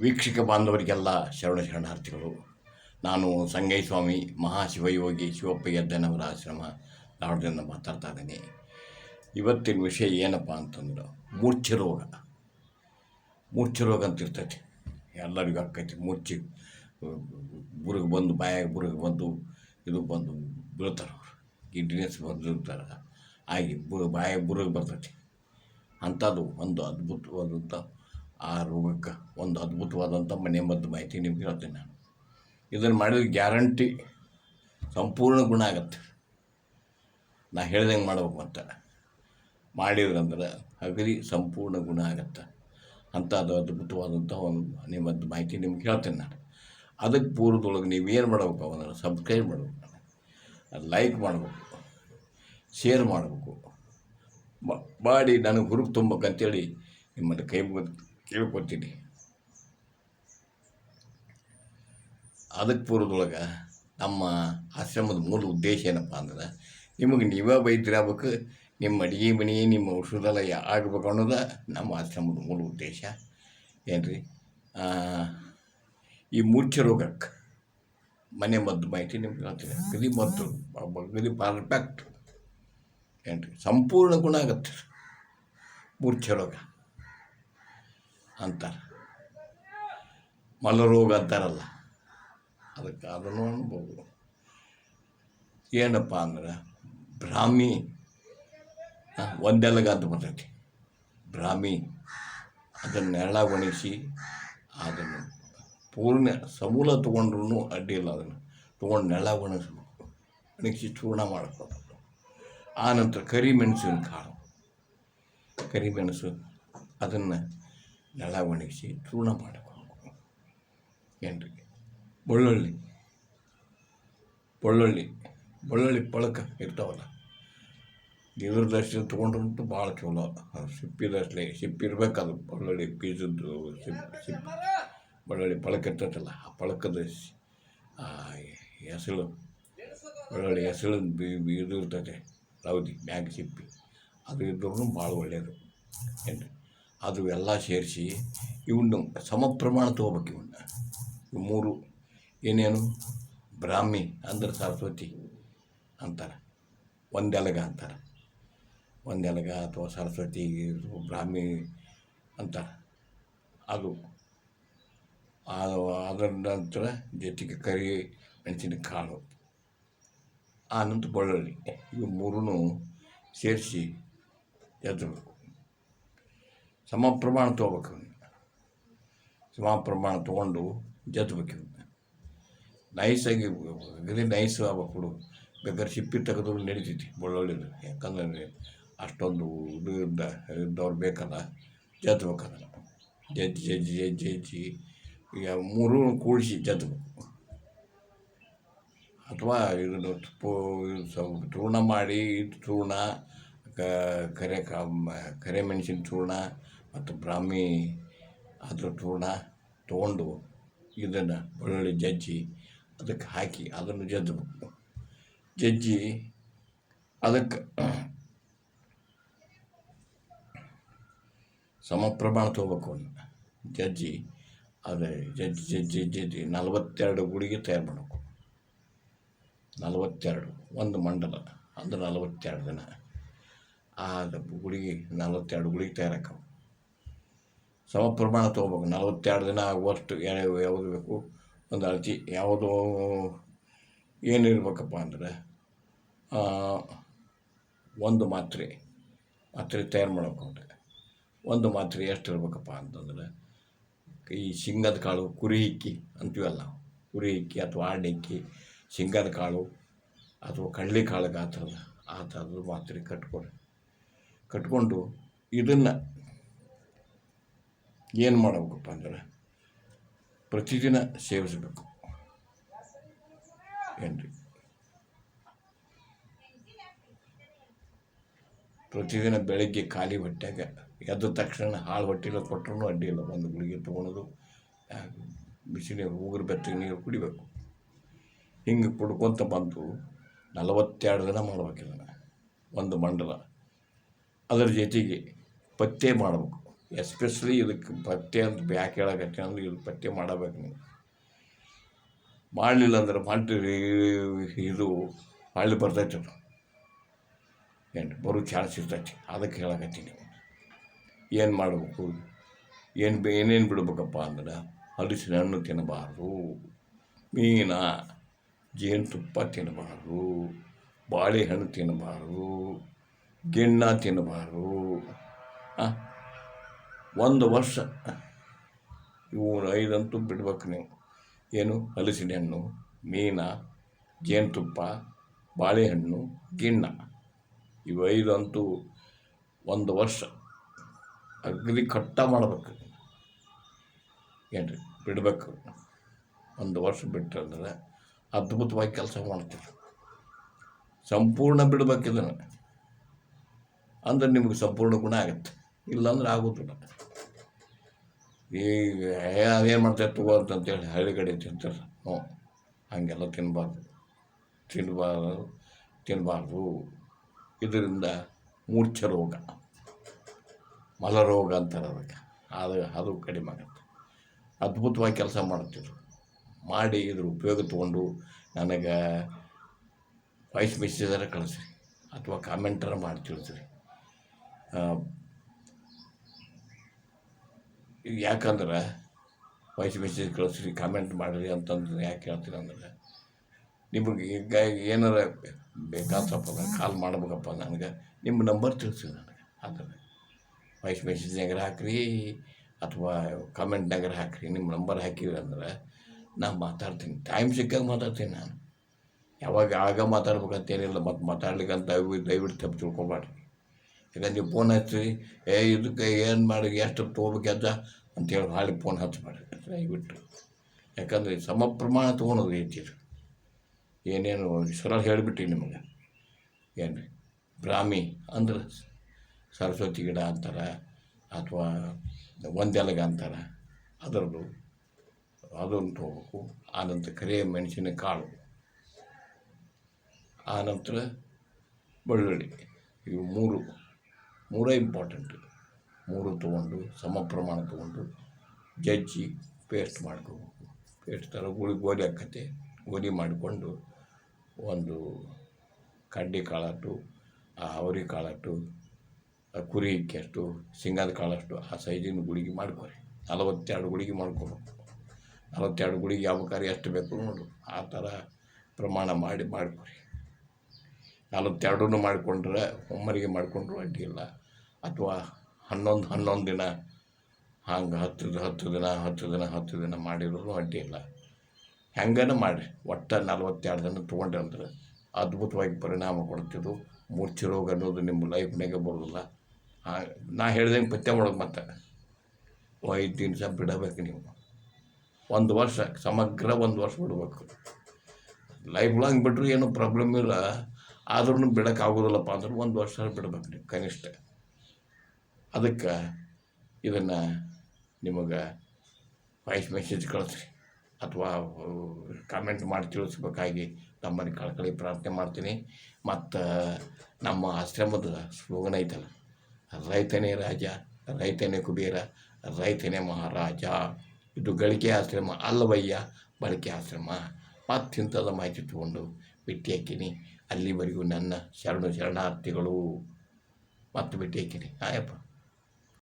ವೀಕ್ಷಕ ಬಾಂಧವರಿಗೆಲ್ಲ ಶರಣ ಶರಣಾರ್ಥಿಗಳು, ನಾನು ಸಂಗೈ ಸ್ವಾಮಿ ಮಹಾಶಿವಯೋಗಿ ಶಿವಪ್ಪ ಯದ್ದನವರ ಆಶ್ರಮ ಧಾರವಾಡದಿಂದ ಮಾತಾಡ್ತಾ ಇದ್ದೀನಿ. ಇವತ್ತಿನ ವಿಷಯ ಏನಪ್ಪ ಅಂತಂದ್ರೆ ಮೂರ್ಛೆ ರೋಗ. ಮೂರ್ಛೆ ರೋಗ ಅಂತ ಇರ್ತೈತಿ. ಎಲ್ಲರಿಗೂ ಆಕೈತಿ ಮೂರ್ಛೆ. ಬುರುಗ್ ಬಂದು ಬಾಯಾಗ ಬುರುಗ್ ಬಂದು ಇದು ಬಂದು ಬೀಳ್ತಾರೆ ಅವರು. ಕಿಡ್ನಿಸ್ ಬಂದು ಆಗಿ ಬು ಬಾಯಾಗ ಬುರುಗ್ ಬರ್ತೈತಿ. ಅಂಥದ್ದು ಒಂದು ಅದ್ಭುತವಾದಂಥ ಆ ರೋಗಕ್ಕೆ ಒಂದು ಅದ್ಭುತವಾದಂಥ ಮನೆ ಮದ್ದು ಮಾಹಿತಿ ನಿಮ್ಗೆ ಹೇಳ್ತೀನಿ ನಾನು. ಇದನ್ನು ಮಾಡಿದ್ರೆ ಗ್ಯಾರಂಟಿ ಸಂಪೂರ್ಣ ಗುಣ ಆಗತ್ತೆ. ನಾ ಹೇಳ್ದಂಗೆ ಮಾಡ್ಬೇಕು ಅಂತ ಮಾಡಿದ್ರಂದ್ರೆ ಅಗದಿ ಸಂಪೂರ್ಣ ಗುಣ ಆಗತ್ತೆ. ಅಂಥದ್ದು ಅದ್ಭುತವಾದಂಥ ಒಂದು ಮನೆ ಮದ್ದು ಮಾಹಿತಿ ನಿಮ್ಗೆ ಹೇಳ್ತೀನಿ ನಾನು. ಅದಕ್ಕೆ ಪೂರ್ವದೊಳಗೆ ನೀವೇನು ಮಾಡ್ಬೇಕು ಅವನ್ನ ಸಬ್ಸ್ಕ್ರೈಬ್ ಮಾಡ್ಬೇಕು ಅದು ಲೈಕ್ ಮಾಡಬೇಕು. ಶೇರ್ ಮಾಡಬೇಕು. ಮಾಡಿ ನನಗೆ ಹುರುಕು ತುಂಬಬೇಕಂತೇಳಿ ನಿಮ್ಮನ್ನು ಕೈ ಮುಗಿದು ಕೇಳ್ಕೊತೀನಿ. ಅದಕ್ಕೆ ಪೂರ್ವದೊಳಗೆ ನಮ್ಮ ಆಶ್ರಮದ ಮೂಲ ಉದ್ದೇಶ ಏನಪ್ಪ ಅಂದ್ರೆ, ನಿಮಗೆ ನೀವೇ ಬೈದಿರಬೇಕು, ನಿಮ್ಮ ಅಡುಗೆ ಮನೆ, ನಿಮ್ಮ ಔಷಧಾಲಯ ಆಗಬೇಕು ಅನ್ನೋದು ನಮ್ಮ ಆಶ್ರಮದ ಮೂಲ ಉದ್ದೇಶ. ಏನ್ರಿ? ಈ ಮೂರ್ಛೆ ರೋಗಕ್ಕೆ ಮನೆ ಮದ್ದು ಮಾಹಿತಿ ನಿಮ್ಗೆ ಹೇಳ್ತೀನಿ. ಗದಿ ಮದ್ದು ಗದಿ ಪರ್ಫೆಕ್ಟ್ ಏನು ರೀ ಸಂಪೂರ್ಣ ಗುಣ ಆಗತ್ತೆ. ಮೂರ್ಛೆ ರೋಗ. ಅಂತಾರೆ. ಮಲರೋಗ ಅಂತಾರಲ್ಲ, ಅದಕ್ಕೆ ಅದನ್ನು ಅನ್ಬೋದು. ಏನಪ್ಪ ಅಂದ್ರೆ, ಬ್ರಾಹ್ಮಿ ಒಂದೆಲಗ ಅಂತ ಬರ್ತೈತಿ. ಬ್ರಾಹ್ಮಿ, ಅದನ್ನು ನೆರಳ ಒಣಗಿಸಿ ಅದನ್ನು ಪೂರ್ಣ ಸಮೂಲ ತೊಗೊಂಡ್ರೂ ಅಡ್ಡಿಲ್ಲ ಅದನ್ನು. ತೊಗೊಂಡು ನೆರಳ ಒಣಗಿಸ್ಬೇಕು ಒಣಗಿಸಿ ಚೂರ್ಣ ಮಾಡ್ಕೋಬೇಕು. ಆನಂತರ ನಂತರ ಕರಿಮೆಣಸಿನ ಕಾಳು ಕರಿಮೆಣಸು ಅದನ್ನು ನೆಲ ಒಣಗಿಸಿ ಚೂರ್ಣ ಮಾಡಬೇಕು ಏನ್ರಿ ಬೆಳ್ಳುಳ್ಳಿ ಬೆಳ್ಳುಳ್ಳಿ ಬೆಳ್ಳುಳ್ಳಿ ಪಳಕ ಇರ್ತಾವಲ್ಲ ಇದ್ರದಷ್ಟು ತೊಗೊಂಡ್ರಂತೂ ಭಾಳ ಚಲೋ ಅದು ಸಿಪ್ಪಿದಷ್ಟೇ ಸಿಪ್ಪಿರ್ಬೇಕು ಅದು ಬೆಳ್ಳುಳ್ಳಿ ಬೀಜದ್ದು ಸಿಪ್ಪಿ ಸಿಪ್ಪಿ ಬೆಳ್ಳುಳ್ಳಿ ಪಳಕ ಇರ್ತೈತಲ್ಲ ಆ ಪಳಕದ ಸಿ- ಆ ಹೆಸಳು ಬೆಳ್ಳುಳ್ಳಿ ಹೆಸಳು ಬಿ ಬಿ- ಇದು ಇರ್ತೈತೆ ರೌದಿ ಮ್ಯಾಗ ಸಿಪ್ಪಿ ಅದು ಇದ್ರೂ ಭಾಳ ಒಳ್ಳೆಯದು ಏನು ಅದು ಎಲ್ಲ ಸೇರಿಸಿ ಇವನ್ನ ಸಮ ಪ್ರಮಾಣ ತೊಗೋಬೇಕು ಇವನ್ನ ಇವು ಮೂರು ಏನೇನು? ಬ್ರಾಹ್ಮಿ ಅಂದ್ರೆ ಸರಸ್ವತಿ ಅಂತಾರೆ. ಒಂದೆಲಗ ಅಂತಾರೆ. ಒಂದೆಲಗ ಅಥವಾ ಸರಸ್ವತಿ ಬ್ರಾಹ್ಮಿ ಅಂತಾರೆ. ಅದು ಅದು ಅದರ ನಂತರ ಜೊತೆಗೆ ಕರಿ ಮೆಣಸಿನ ಕಾಳು. ಆ ನಂತರ ಬೆಳ್ಳುಳ್ಳಿ. ಇವು ಮೂರೂ ಸೇರಿಸಿ ಎತ್ತಬೇಕು ಸಮ ಪ್ರಮಾಣ ತೊಗೋಬೇಕು ಸಮ ಪ್ರಮಾಣ ತೊಗೊಂಡು ಜತ್ಬೇಕು ಇವನ್ನ ನೈಸಾಗಿ ಅಗದಿ ನೈಸ್ ಆಗ್ಬೇಕು ಬೇಕಾದ್ರೆ ಸಿಪ್ಪಿ ತೆಗೆದ್ರು ನಡೀತೈತಿ ಬೆಳ್ಳುಳ್ಳಿದು ಯಾಕಂದ್ರೆ ಅಷ್ಟೊಂದು ಇದು ಇದ್ದ ಇದ್ದವ್ರು ಬೇಕಲ್ಲ ಜತ್ಬೇಕಲ್ಲ ಜಜ್ಜಿ ಜಜ್ಜಿ ಜಜ್ಜಿ ಜಜ್ಜಿ. ಈಗ ಮೂರು ಕೂಡಿಸಿ ಜತ್ಬೇಕು. ಅಥವಾ ಇದನ್ನು ಪೋ ಚೂರ್ಣ ಮಾಡಿ ಚೂರ್ಣ ಕರೆ ಕರೆ ಮೆಣಸಿನ ಚೂರ್ಣ ಮತ್ತು ಬ್ರಾಹ್ಮಿ ಅದ್ರ ಚೂರ್ಣ ತೊಗೊಂಡು ಇದನ್ನು ಬೆಳ್ಳುಳ್ಳಿ ಜಜ್ಜಿ ಅದಕ್ಕೆ ಹಾಕಿ ಅದನ್ನು ಜಜ್ಜಬೇಕು. ಜಜ್ಜಿ ಅದಕ್ಕೆ ಸಮ ಪ್ರಮಾಣ ತೊಗೋಬೇಕು ಅದನ್ನು ಜಜ್ಜಿ ಅದೇ ಜಜ್ಜಿ ಜಜ್ಜಿ ಜಜ್ಜಿ ನಲವತ್ತೆರಡು ಗುಡಿಗೆ ತಯಾರು ಮಾಡಬೇಕು. ನಲವತ್ತೆರಡು, ಒಂದು ಮಂಡಲ, ಅಂದ್ರೆ ನಲವತ್ತೆರಡು ದಿನ. ಆ ಗುಡಿಗೆ ನಲವತ್ತೆರಡು ಗುಡಿಗೆ ತಯಾರಾಕವು ಸಮ ಪ್ರಮಾಣ ತೊಗೋಬೇಕು. ನಲವತ್ತೆರಡು ದಿನ ಆಗುವಷ್ಟು ಯಾವ ಯಾವುದು ಬೇಕು, ಒಂದು ಅಳತಿ ಯಾವುದು ಏನಿರಬೇಕಪ್ಪ ಅಂದ್ರೆ ಒಂದು ಮಾತ್ರೆ ಮಾತ್ರೆ ತಯಾರು ಮಾಡಬೇಕು ಒಂದು ಮಾತ್ರೆ ಎಷ್ಟು ಇರಬೇಕಪ್ಪ ಅಂತಂದರೆ, ಈ ಶೇಂಗದ ಕಾಳು, ಕುರಿ ಹಿಕ್ಕಿ ಅಂತೀವಲ್ಲ ಕುರಿ ಹಿಕ್ಕಿ ಅಥವಾ ಆಡಿ ಹಿಕ್ಕಿ ಶೇಂಗದ ಕಾಳು ಅಥವಾ ಕಡಲೆ ಕಾಳಿಗೆ ಆ ಥರದ ಆ ಥರದ್ದು ಮಾತ್ರೆ ಕಟ್ಕೊಡಿ ಕಟ್ಕೊಂಡು ಇದನ್ನು ಏನು ಮಾಡಬೇಕಪ್ಪ ಅಂದರೆ ಪ್ರತಿದಿನ ಸೇವಿಸಬೇಕು. ಏನ್ರಿ? ಪ್ರತಿದಿನ ಬೆಳಗ್ಗೆ ಖಾಲಿ ಹೊಟ್ಟೆಗೆ ಎದ್ದ ತಕ್ಷಣ ಹಾಳು ಹೊಟ್ಟೆಲ್ಲ ಕೊಟ್ಟರು ಇಲ್ಲ. ಒಂದು ಗುಳಿಗೆ ತೊಗೊಳೋದು ಬಿಸಿ ನೀರು ಉಗುರು ಬೆಚ್ಚಗೆ ನೀರು ಕುಡಿಬೇಕು. ಹಿಂಗೆ ಕುಡ್ಕೊತ ಬಂದು ನಲವತ್ತೆರಡು ದಿನ ಮಾಡ್ಬೇಕು ಇದನ್ನು ಒಂದು ಮಂಡಲ. ಅದರ ಜೊತೆಗೆ ಪತ್ತೆ ಮಾಡಬೇಕು. ಎಸ್ಪೆಷಲಿ ಇದಕ್ಕೆ ಪಥ್ಯ ಅಂತ ಬ್ಯಾಕ್ ಹೇಳಕತ್ತೆ ಅಂದ್ರೆ ಇದು ಪಥ್ಯ ಮಾಡಬೇಕು ನೀವು. ಮಾಡಲಿಲ್ಲ ಅಂದ್ರೆ ಮಾಡ್ತೀರಿ, ಇದು ಹಳ್ಳಿ ಬರ್ತೈತೆ ಅದು. ಏನು, ಬರೋ ಚಾನ್ಸ್ ಇರ್ತೈತಿ. ಅದಕ್ಕೆ ಹೇಳಕತ್ತೀನಿ ಏನು ಮಾಡಬೇಕು? ಏನು ಏನೇನು ಬಿಡ್ಬೇಕಪ್ಪ ಅಂದ್ರೆ ಹಲಸಿನ ಹಣ್ಣು ತಿನ್ನಬಾರ್ದು, ಮೀನ, ಜೇನುತುಪ್ಪ ತಿನ್ನಬಾರ್ದು, ಬಾಳೆಹಣ್ಣು ತಿನ್ನಬಾರ್ದು, ಗಿಣ್ಣ ತಿನ್ನಬಾರ್ದು ಒಂದು ವರ್ಷ. ಇವು ಐದಂತೂ ಬಿಡ್ಬೇಕು ನೀವು ಏನು? ಹಲಸಿನ ಹಣ್ಣು ಮೀನ, ಜೇನುತುಪ್ಪ, ಬಾಳೆಹಣ್ಣು, ಗಿಣ್ಣ. ಇವು ಐದಂತೂ ಒಂದು ವರ್ಷ. ಅಗ್ರಿ ಕಟ್ಟ ಮಾಡ್ಬೇಕು ಏನ್ರಿ? ಬಿಡಬೇಕು. ಒಂದು ವರ್ಷ ಬಿಟ್ಟಂದ್ರೆ ಅದ್ಭುತವಾಗಿ ಕೆಲಸ ಮಾಡ್ತೀವಿ ಸಂಪೂರ್ಣ ಬಿಡ್ಬೇಕು ಅಂದರೆ ಅಂದ್ರೆ ನಿಮಗೆ ಸಂಪೂರ್ಣ ಗುಣ ಆಗುತ್ತೆ. ಇಲ್ಲಾಂದ್ರೆ ಆಗೋದಿಲ್ಲ ಈಗ ಅದೇನು ಮಾಡ್ತಾರೆ, ತಗೋ ಅಂತಂತೇಳಿ ಹಳ್ಳಿ ಕಡೆ ತಿಂತಾರೆ. ಹ್ಞೂ. ಹಾಗೆಲ್ಲ ತಿನ್ನಬಾರ್ದು ತಿನ್ನಬಾರ್ದು ತಿನ್ನಬಾರ್ದು ಇದರಿಂದ ಮೂರ್ಛ ರೋಗ, ಮಲರೋಗ ಅಂತಾರೆ ಅದಕ್ಕೆ. ಅದು ಅದು ಕಡಿಮೆ ಆಗುತ್ತೆ. ಅದ್ಭುತವಾಗಿ ಕೆಲಸ ಮಾಡ್ತಿದ್ರು ಮಾಡಿ ಇದ್ರ ಉಪಯೋಗ ತೊಗೊಂಡು ನನಗೆ ವಾಯ್ಸ್ ಮೆಸೇಜರ ಕಳಿಸ್ರಿ. ಅಥವಾ ಕಾಮೆಂಟರ ಮಾಡಿ ತಿಳಿಸ್ರಿ ಯಾಕಂದ್ರೆ ವಾಯ್ಸ್ ಮೆಸೇಜ್ ಕಳಿಸ್ರಿ ಕಾಮೆಂಟ್ ಮಾಡಿರಿ ಅಂತಂದ್ರೆ ಯಾಕೆ ಹೇಳ್ತೀನಿ ಅಂದ್ರೆ, ನಿಮಗೆ ಈಗ ಏನಾರ ಬೇಕಾತಪ್ಪ ಕಾಲ್ ಮಾಡ್ಬೇಕಪ್ಪ ನನಗೆ, ನಿಮ್ಮ ನಂಬರ್ ತಿಳಿಸಿ ನನಗೆ ಅದನ್ನು ವಾಯ್ಸ್ ಮೆಸೇಜ್ನಾಗ್ರೆ ಹಾಕ್ರಿ ಅಥವಾ ಕಾಮೆಂಟ್ನಾಗ್ರೆ ಹಾಕ್ರಿ, ನಿಮ್ಮ ನಂಬರ್ ಹಾಕಿರಿ ಅಂದ್ರೆ ನಾನು ಮಾತಾಡ್ತೀನಿ. ಟೈಮ್ ಸಿಕ್ಕಾಗ ಮಾತಾಡ್ತೀನಿ ನಾನು. ಯಾವಾಗ ಆಗ ಮಾತಾಡ್ಬೇಕಂತೇನಿಲ್ಲ ಮತ್ತು ಮಾತಾಡ್ಲಿಕ್ಕೆ ಅಂತ ದಯವಿ ದಯವಿಟ್ಟು ತಪ್ಪು ತಿಳ್ಕೊಬಾರ್ರಿ ಯಾಕಂದ್ರೆ ನೀವು ಫೋನ್ ಹಚ್ಚಿ, ಏ, ಇದಕ್ಕೆ ಏನು ಮಾಡಿ, ಎಷ್ಟು ತೊಗೋಬೇಕು ಅಂತ ಅಂತೇಳಿ ಹಾಳಿ ಫೋನ್ ಹಚ್ಚಬೇಡ್ರಿ ದಯವಿಟ್ಟು. ಯಾಕಂದರೆ ಸಮ ಪ್ರಮಾಣ ತೊಗೊಳೋದು ಇದು ಏನೇನು ಸರಳ ಹೇಳಿಬಿಟ್ಟು ನಿಮಗೆ. ಏನು ರೀ ಬ್ರಾಹ್ಮಿ ಅಂದ್ರೆ ಸರಸ್ವತಿ ಗಿಡ ಅಂತಾರೆ, ಅಥವಾ ಒಂದೆಲಗ ಅಂತಾರೆ ಅದರದು ಅದನ್ನು ತೊಗೋಬೇಕು ಆನಂತರ ಕರಿಯ ಮೆಣಸಿನ ಕಾಳು. ಆನಂತರ ಬೆಳ್ಳುಳ್ಳಿ. ಇವು ಮೂರು. ಮೂರೇ ಇಂಪಾರ್ಟೆಂಟ್ ಮೂರು ತೊಗೊಂಡು, ಸಮ ಪ್ರಮಾಣ ತೊಗೊಂಡು, ಜಜ್ಜಿ ಪೇಸ್ಟ್ ಮಾಡ್ಕೋಬೇಕು. ಪೇಸ್ಟ್ ಥರ ಗುಳಿ ಗೋಧಿ ಹಾಕತ್ತೆ. ಗೋಧಿ ಮಾಡಿಕೊಂಡು ಒಂದು ಕಡ್ಡಿ ಕಾಳಟ್ಟು ಆ ಅವರಿ ಕಾಳಟ್ಟು ಕುರಿ ಇಕ್ಕಷ್ಟು ಶೇಂಗಾದ ಕಾಳಷ್ಟು ಆ ಸೈಜಿನ ಗುಳಿಗೆ ಮಾಡ್ಕೊರಿ. ನಲವತ್ತೆರಡು ಗುಳಿಗೆ ಮಾಡ್ಕೋಬೇಕು. ನಲವತ್ತೆರಡು ಗುಳಿಗೆ ಯಾವ ಕಾರ್ಯ ಎಷ್ಟು ಬೇಕು ನೋಡು. ಆ ಥರ ಪ್ರಮಾಣ ಮಾಡಿ ಮಾಡ್ಕೊರಿ. ನಲವತ್ತೆರಡೂ ಮಾಡಿಕೊಂಡ್ರೆ ಒಮ್ಮರಿಗೆ ಮಾಡಿಕೊಂಡ್ರು ಅಡ್ಡಿಯಿಲ್ಲ ಅಥವಾ ಹನ್ನೊಂದು ಹನ್ನೊಂದು ದಿನ ಹಂಗೆ ಹತ್ತು ಹತ್ತು ದಿನ ಹತ್ತು ದಿನ ಹತ್ತು ದಿನ ಮಾಡಿದ್ರು ಅಡ್ಡಿಯಿಲ್ಲ ಹೆಂಗನ ಮಾಡಿರಿ ಒಟ್ಟು ನಲ್ವತ್ತೆರಡು ದಿನ ತೊಗೊಂಡ್ರೆ ಅಂದ್ರೆ ಅದ್ಭುತವಾಗಿ ಪರಿಣಾಮ ಕೊಡ್ತಿದ್ದು ಮೂರ್ಛೆ ರೋಗ ಅನ್ನೋದು ನಿಮ್ಮ ಲೈಫ್ನಾಗೆ ಬರೋದಿಲ್ಲ. ನಾ ಹೇಳ್ದಂಗೆ ಪತ್ತೆ ಮಾಡೋದು ಮತ್ತೆ. ಐದು ದಿವಸ ಬಿಡಬೇಕು ನೀವು. ಒಂದು ವರ್ಷ, ಸಮಗ್ರ ಒಂದು ವರ್ಷ ಬಿಡಬೇಕು. ಲೈಫ್ ಲಾಂಗ್ ಬಿಟ್ಟರು ಏನೂ ಪ್ರಾಬ್ಲಮ್ ಇಲ್ಲ. ಆದ್ರೂ ಬಿಡೋಕ್ಕಾಗೋದಿಲ್ಲಪ್ಪ ಅಂದ್ರೆ ಒಂದು ವರ್ಷ ಬಿಡ್ಬೇಕು ನೀವು ಕನಿಷ್ಠ. ಅದಕ್ಕೆ ಇದನ್ನು ನಿಮಗೆ ವಾಯ್ಸ್ ಮೆಸೇಜ್ ಕಳಿಸ್ರಿ ಅಥವಾ ಕಾಮೆಂಟ್ ಮಾಡಿ ತಿಳಿಸ್ಬೇಕಾಗಿ ನಮ್ಮನ್ನು ಕಳ್ಕಳಿ ಪ್ರಾರ್ಥನೆ ಮಾಡ್ತೀನಿ. ಮತ್ತು ನಮ್ಮ ಆಶ್ರಮದ ಸ್ಲೋಗನ್ ಐತಲ್ಲ, ರೈತನೇ ರಾಜ, ರೈತನೇ ಕುಬೇರ, ರೈತನೇ ಮಹಾರಾಜ. ಇದು ಗಳಿಕೆ ಆಶ್ರಮ ಅಲ್ಲವಯ್ಯ, ಬಳಕೆ ಆಶ್ರಮ. ಮತ್ತಿಂಥದ ಮಾಹಿತಿ ತಗೊಂಡು ಭೇಟಿ ಹಾಕಿನಿ ಅಲ್ಲಿವರೆಗೂ ನನ್ನ ಶರಣು ಶರಣಾರ್ಥಿಗಳು ಮತ್ತು ಭೇಟಿ ಹಾಕಿನಿ ಆಯಪ್ಪ